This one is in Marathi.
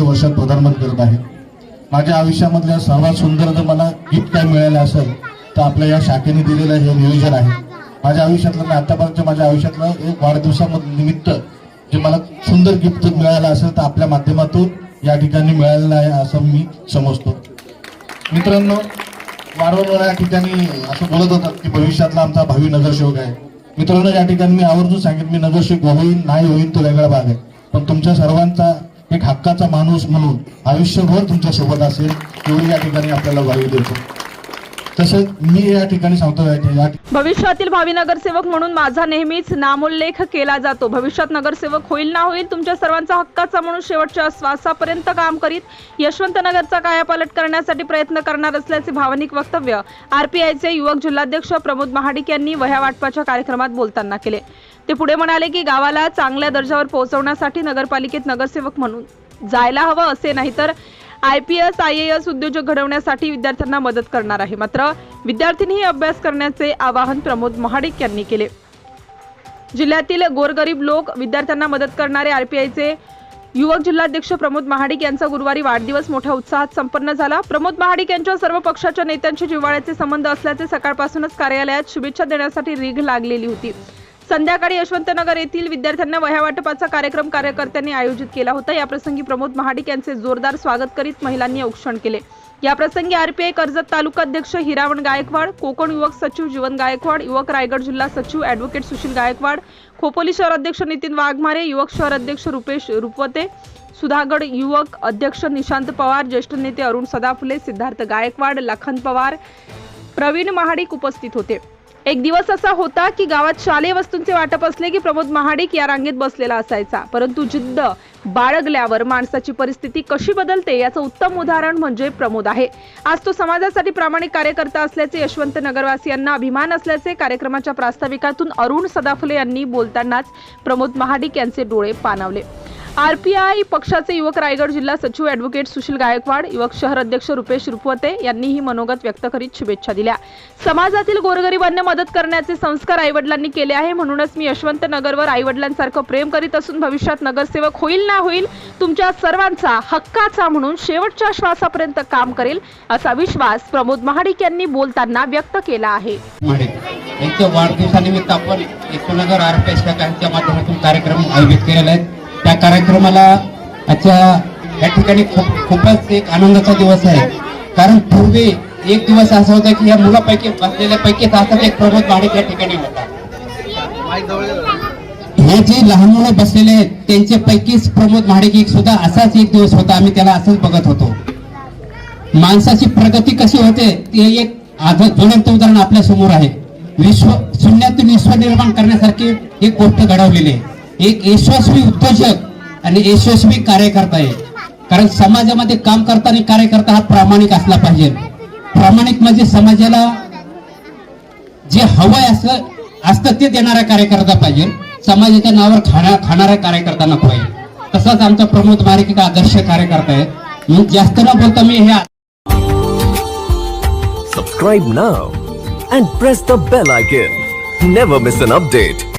वर्षात प्रधानमंत करत आहे माझ्या आयुष्यामधल्या सर्वात सुंदर जर मला गिफ्ट काय मिळालं असेल तर आपल्या या शाखेने दिलेलं हे नियोजन आहे. माझ्या आयुष्यातलं आतापर्यंत माझ्या आयुष्यातलं एक वाढदिवसामध निमित्त जे मला सुंदर गिफ्ट मिळालं असेल तर आपल्या माध्यमातून या ठिकाणी मिळालेलं आहे असं मी समजतो. मित्रांनो वारंवार या ठिकाणी असं बोलत होतात की भविष्यातला आमचा भावी नगरसेवक आहे. मित्रांनो या ठिकाणी मी आवर्जून सांगेन मी नगरसेवक होईन नाही होईन तो वेगळा भाग आहे. पण तुमच्या सर्वांचा एक हक्काचा माणूस म्हणून आयुष्यभर तुमच्यासोबत असेल एवढी या ठिकाणी आपल्याला वायू देतो. तसंच मी या ठिकाणी सांगतो भविष्यातील भावी नगरसेवक म्हणून माझा नेहमीच नामोल्लेख केला जातो. भविष्यात नगरसेवक होईल ना होईल तुमच्या सर्वांचा हक्काचा म्हणून शेवटच्या श्वासापर्यंत काम करीत यशवंत नगरचा कायापालट करण्यासाठी प्रयत्न करणार असल्याचे भावनिक वक्तव्य आरपीआयचे युवक जिल्हाध्यक्ष प्रमोद महाडिक यांनी वह्या वाटपाच्या कार्यक्रमात बोलताना केले. ते पुढे म्हणाले की गावाला चांगल्या दर्जावर पोहोचवण्यासाठी नगरपालिकेत नगरसेवक म्हणून जायला हवं असे नाही तर I P S I S उद्योजक घडवण्यासाठी विद्यार्थ्यांना मदत करणार आहे. मात्र विद्यार्थ्यांनीही अभ्यास करण्याचे आवाहन प्रमोद महाडिक यांनी केले. जिल्ह्यातील गोरगरीब लोक विद्यार्थ्यांना मदत करणारे आरपीआयचे युवक जिल्हाध्यक्ष प्रमोद महाडिक यांचा गुरुवारी वाढदिवस मोठ्या उत्साहात संपन्न झाला. प्रमोद महाडिक यांच्या सर्व पक्षाच्या नेत्यांशी जिव्हाळ्याचे संबंध असल्याचे सकाळपासूनच कार्यालयात शुभेच्छा देण्यासाठी रीघ लागलेली होती. संध्याकाळी यशवंतनगर येथील विद्यार्थ्यांना वह्या वाटपाचा कार्यक्रम कार्यकर्त्यांनी आयोजित केला होता. याप्रसंगी प्रमोद महाडिक यांचे जोरदार स्वागत करीत महिलांनी औक्षण केले. याप्रसंगी आरपीआय कर्जत तालुका अध्यक्ष हिरावण गायकवाड कोकण युवक सचिव जीवन गायकवाड युवक रायगड जिल्हा सचिव ॲडव्होकेट सुशील गायकवाड खोपोली शहर अध्यक्ष नितीन वाघमारे युवक शहर अध्यक्ष रुपेश रुपवते सुधागड युवक अध्यक्ष निशांत पवार ज्येष्ठ नेते अरुण सदाफुले सिद्धार्थ गायकवाड लखन पवार प्रवीण महाडिक उपस्थित होते. एक दिवस असा होता की गावात शालेय वस्तूंचे वाटप असले की प्रमोद महाडिक या रांगेत बसलेला असायचा. परंतु जिद्द बाळगल्यावर माणसाची परिस्थिती कशी बदलते याचं उत्तम उदाहरण म्हणजे प्रमोद आहे. आज तो समाजासाठी प्रामाणिक कार्यकर्ता असल्याचे यशवंत नगरवासियांना अभिमान असल्याचे कार्यक्रमाच्या प्रास्ताविकातून अरुण सदाफुले यांनी बोलतानाच प्रमोद महाडिक यांचे डोळे पाणावले. आरपीआय पक्षाचे युवक रायगड जिल्हा सचिव ॲडव्होकेट सुशील गायकवाड युवक शहर अध्यक्ष रुपेश रुपवते यांनीही मनोगत व्यक्त करीत शुभेच्छा दिल्या. समाजातील गोरगरिबांना मदत करण्याचे संस्कार आईवडिलांनी केले आहे. म्हणूनच मी यशवंत नगरवर आईवडिलांसारखं प्रेम करीत असून भविष्यात नगरसेवक होईल ना होईल तुमच्या सर्वांचा हक्काचा म्हणून शेवटच्या श्वासापर्यंत काम करेल असा विश्वास प्रमोद महाडिक यांनी बोलताना व्यक्त केला आहे. वाढदिवसानिमित्त आपण आर पी एस माध्यमातून कार्यक्रम आयोजित केलेला आहे त्या कार्यक्रमाला आजच्या या ठिकाणी खूप खूपच एक आनंदाचा दिवस आहे. कारण पूर्वी एक दिवस असा होता की या मुलापैकी बसलेल्यापैकी असाच एक प्रमोद माडिक या ठिकाणी होता. हे जे लहान मुलं बसलेले आहेत त्यांच्यापैकीच प्रमोद महाडिक एक सुद्धा असाच एक दिवस होता. आम्ही त्याला असंच बघत होतो. माणसाची प्रगती कशी होते ते एक ज्वलंत उदाहरण आपल्यासमोर आहे. विश्व शून्यातून विश्व निर्माण करण्यासारखी एक गोष्ट घडवलेली आहे. एक यशस्वी उद्योजक आणि यशस्वी कार्यकर्ता आहे. कारण समाजामध्ये काम करताना कार्यकर्ता हा प्रामाणिक असला पाहिजे. प्रामाणिक म्हणजे समाजाला जे हवंय असं असतं ते देणारा कार्यकर्ता पाहिजे. समाजाच्या नावावर खाणा खाणारा कार्यकर्ता नको आहे तसाच आमचा प्रमोद मारिक एक आदर्श कार्यकर्ता आहे. म्हणून जास्त न बोलता मी हे subscribe now and press the bell icon never miss an update